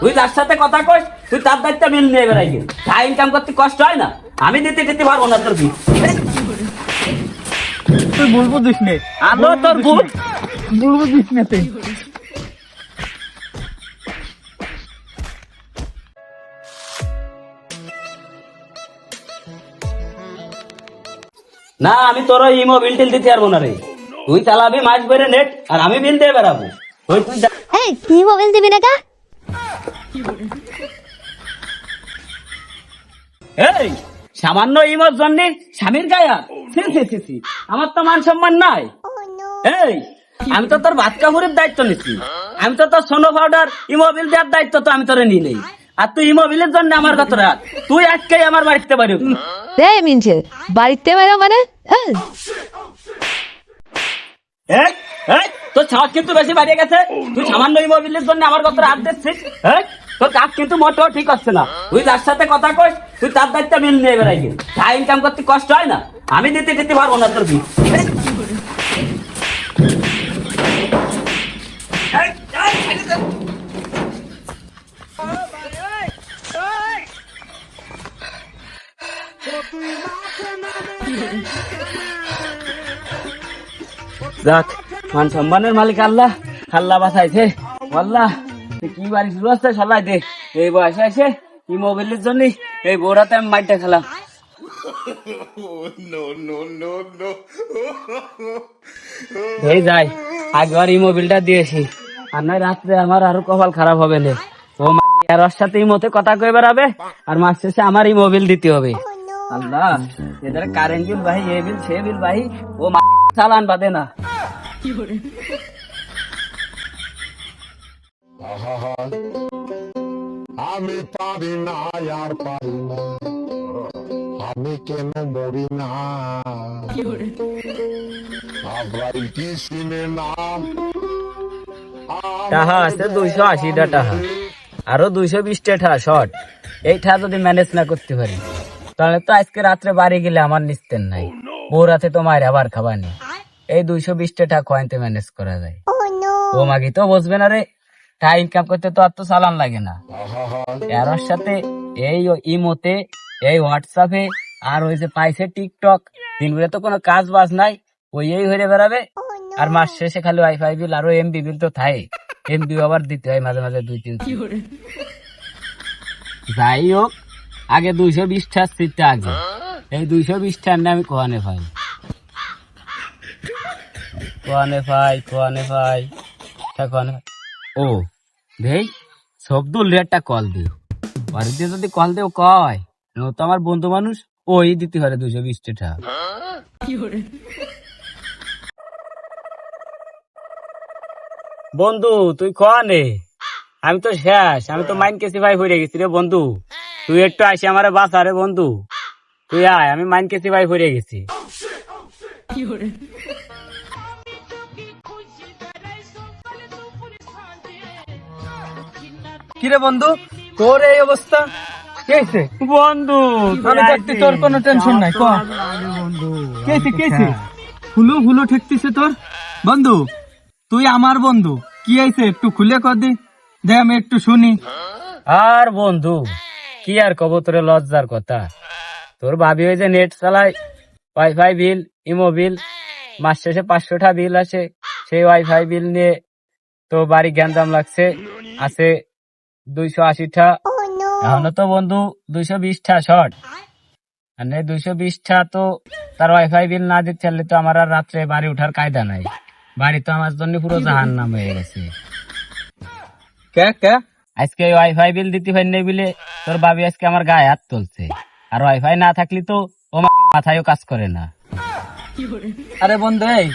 তুই যার সাথে কথা কস তুই তার দায়িত্ব মিল নিয়ে বেড়াই টাকা ইনকাম করতে কষ্ট হয় না আমি দিতে দিতে পারব না তোর বিল। তুই বলব দিস নে। আলো তোর ভূত বলব দিস নে তুই। না আমি তোর ওই ইমো বিল টিল দিতে পারব না রে। তুই চালাবি মাস বেড়ে নেট আর আমি বিল দিয়ে বেড়াবো। ওই তুই তুই মোবাইল দিবি না কা? এই সামান্য ইমোর জন্য স্বামীর গায়া। আমার তো মান সম্মান নাই। এই আমি তো তোর ভাত কাপড়ের দায়িত্ব নিচ্ছি। আমি তো তোর সোনো পাউডার ইমোবিল দেওয়ার দায়িত্ব তো আমি তোরে নিই নেই। আর তুই ইমোবিলের জন্য আমার কত রাত তুই আমার বাড়িতে পারি মিনছে বাড়িতে বাইরে মানে? এই, তোর কিন্তু বেশি বাড়িয়ে গেছে। তুই সামান্য ইমোবিলের জন্য আমার কত রাত দিচ্ছিস এই, তোর কাজ কিন্তু মোটেও ঠিক হচ্ছে না। তুই যার সাথে কথা কস তুই তার দায়িত্ব মিল নিয়ে বেড়াই টাকা ইনকাম করতে কষ্ট হয় না আমি দিতে দিতে পারব না তোর বিল যাক মান সম্মানের মালিক আল্লাহ আল্লাহ বাঁচাইছে। আল্লাহ কি বাড়ি শুরু হচ্ছে? সবাই দে। এই বয়সে এসে কি মোবাইলের জন্য এই বউরাতে আমি মাইটটা খেলাম। এই যাই আগবার এই মোবিলটা দিয়েছি। আর নয় রাত্রে আমার আরও কপাল খারাপ হবে না। ও মাগি আর ওর সাথে এই মতে কথা কয়ে বেড়াবে? আর মাস শেষে আমার এই মোবিল দিতে হবে। আল্লাহ এদের কারেন্ট বিল ভাই এ বিল সে বিল ভাই ও মাগি চালান বাদে না। আমি পারি না আর পারি না। আমি কেন মরি না? আবার কি শুনে না? টাহা আছে দুইশো আশিটা টাহা। আরও দুইশো বিশটা টাহা শর্ট। এইটা যদি ম্যানেজ না করতে পারি তাহলে তো আজকে রাত্রে বাড়ি গেলে আমার নিস্তেন নাই। বউ রাতে তো মায়ের আবার নেই। এই দুইশো বিশটা টাকা কয়েনতে ম্যানেজ করা যায়। ও মাগি তো বসবে না রে। টাকা ইনকাম করতে তো আর তো চালান লাগে না। এর সাথে এই ইমোতে এই হোয়াটসঅ্যাপে আর ওই যে পাইছে টিকটক দিনগুলো তো কোনো কাজ বাজ নাই ওই এই হয়ে বেড়াবে। আর মাস শেষে খালি ওয়াইফাই বিল আরও এমবি বিল তো থাই। এমবি আবার দিতে হয় মাঝে মাঝে দুই তিন। যাই হোক আগে দুইশো বিশটা সিটটা আগে। এই দুইশো বিশটা এমনি আমি কোয়ানে পাই কোয়ানে পাই কোয়ানে পাই তা কোয়ানে পাই। ও দেই সবদুল একটা কল দিই বাড়িতে যদি কল দেও কয়। তো আমার বন্ধু মানুষ ওই দিতে পারে দুশো বিশ টাকা বন্ধু তুই কনে আমি তো শেষ আমি তো মাইন কেসি ভাই হয়ে গেছি রে বন্ধু। তুই একটু আসি আমার বাসা রে বন্ধু। তুই আয় আমি মাইন কেসি ভাই হয়ে গেছি। কিরে বন্ধু? তোর এই অবস্থা? কে হইছে? বন্ধু আমি দেখতে তোর কোনো টেনশন নাই ক? কেছে কেছে হুলো হুলো ঠেকতিছে তোর? বন্ধু তুই আমার বন্ধু। কি আইছে একটু খুলে কর দি। দে আমি একটু শুনি। আর বন্ধু কি আর কব তোরে লজ্জার কথা? তোর ভাবি ওই যে নেট চালায় ওয়াইফাই বিল ইমো বিল মাস শেষে পাঁচশোটা বিল আছে সেই ওয়াইফাই বিল নিয়ে তো বাড়ি গ্যান্দাম লাগছে আছে দুইশো আশিটা। এখনও তো বন্ধু দুইশো বিশটা শর্ট আর দুইশো বিশটা তো তার ওয়াইফাই বিল না দিতে চাইলে তো আমার আর রাত্রে বাড়ি উঠার কায়দা নাই। বাড়ি তো আমার জন্য পুরো জাহান নাম হয়ে গেছে। কে কে? আজকে ওয়াইফাই বিল দিতে পারি নাই বলে তোর ভাবি আজকে আমার গায়ে হাত তুলছে। আর ওয়াইফাই না থাকলে তো ও মাথায়ও কাজ করে না। আরে বন্ধু এই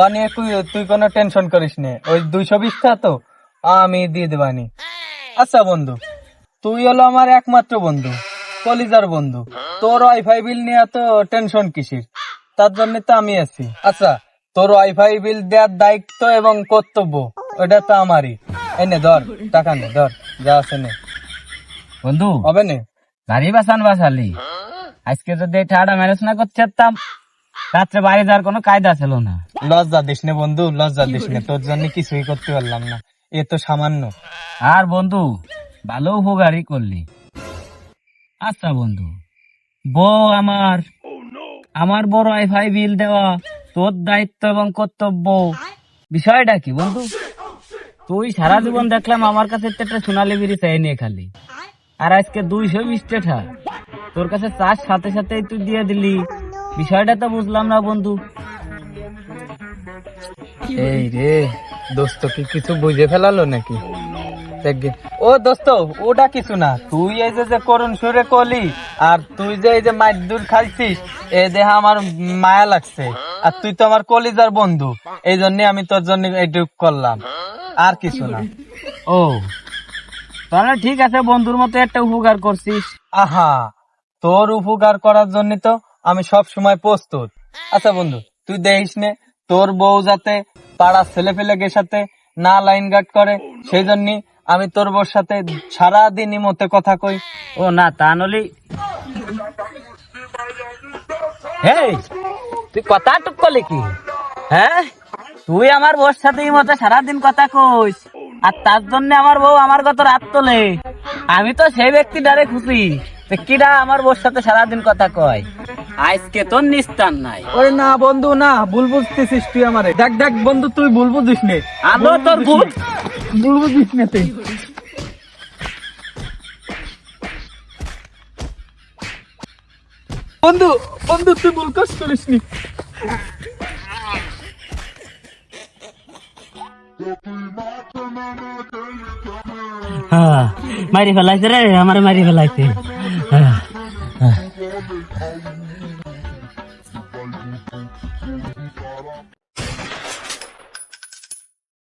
ও নিয়ে তুই তুই কোনো টেনশন করিস নে। ওই দুইশো বিশটা তো আমি দিয়ে দেবানি আচ্ছা বন্ধু তুই হলো আমার একমাত্র বন্ধু কলিজার বন্ধু। তোর ওয়াইফাই বিল নিয়ে তো টেনশন কিসির? তার জন্য তো আমি আছি। আচ্ছা তোর ওয়াইফাই বিল দেওয়ার দায়িত্ব এবং কর্তব্য ওটা তো আমারই। এনে ধর টাকা নে ধর যা আছে নে। বন্ধু হবে নে। গাড়ি বাসান বাসালি। আজকে যদি ঠাড়া ম্যানেজ না করতে পারতাম রাত্রে বাড়ি যাওয়ার কোনো কায়দা ছিল না। লজ্জা দিস নে বন্ধু লজ্জা দিস নে। তোর জন্য কিছুই করতে পারলাম না। এ তো সামান্য। আর বন্ধু, ভালো উপকারই করলি। আচ্ছা বন্ধু, বউ আমার আমার বড় ওয়াইফাই বিল দেওয়া, তোর দায়িত্ব এবং কর্তব্য। বিষয়টা কি বন্ধু? তুই সারা জীবন দেখলাম আমার কাছে একটা সোনালি বিড়ি চাই নিয়ে খালি। আর আজকে দুইশো বিশ টাকা তোর কাছে চার, সাথে সাথেই তুই দিয়ে দিলি। বিষয়টা তো বুঝলাম না বন্ধু। এই রে, দোস্ত কি কিছু বুঝে ফেলালো নাকি? ও দোস্ত ওটা কিছু না। তুই এই যে যে করুণ সুরে কলি আর তুই যে এই যে মাইদুর খাইছিস এই দেহ আমার মায়া লাগছে। আর তুই তো আমার কলিজার বন্ধু এই জন্য আমি তোর জন্য এইটুক করলাম। আর কিছু না। ও তাহলে ঠিক আছে বন্ধুর মতো একটা উপকার করছিস। আহা তোর উপকার করার জন্য তো আমি সব সময় প্রস্তুত। আচ্ছা বন্ধু তুই দেখিস নে তোর বউ যাতে পাড়ার ছেলে পেলেগের সাথে না লাইন গার্ড করে সেই জন্য আমি তোর বউর সাথে সারাদিনই মতে কথা কই। ও না তা নলি। হেই তুই কথা টুক করলি কি? হ্যাঁ? তুই আমার বউর সাথে এই মতো সারাদিন কথা কইস আর তার জন্য আমার বউ আমার কত রাত তোলে। আমি তো সেই ব্যক্তি ডারে খুশি কিরা আমার বউর সাথে সারাদিন কথা কয়। আজকে তোর নিস্তার নাই। ওরে না বন্ধু না ভুল বুঝতেছিস তুই আমারে। দেখ দেখ বন্ধু তুই ভুল বুঝিস নে আলো তোর ভূত ভুল বুঝিস নে তুই বন্ধু বন্ধু, তুই ভুল কাজ করিস নি হ্যাঁ মারি ফেলাইছে রে, আমার মারি ফেলাইছে।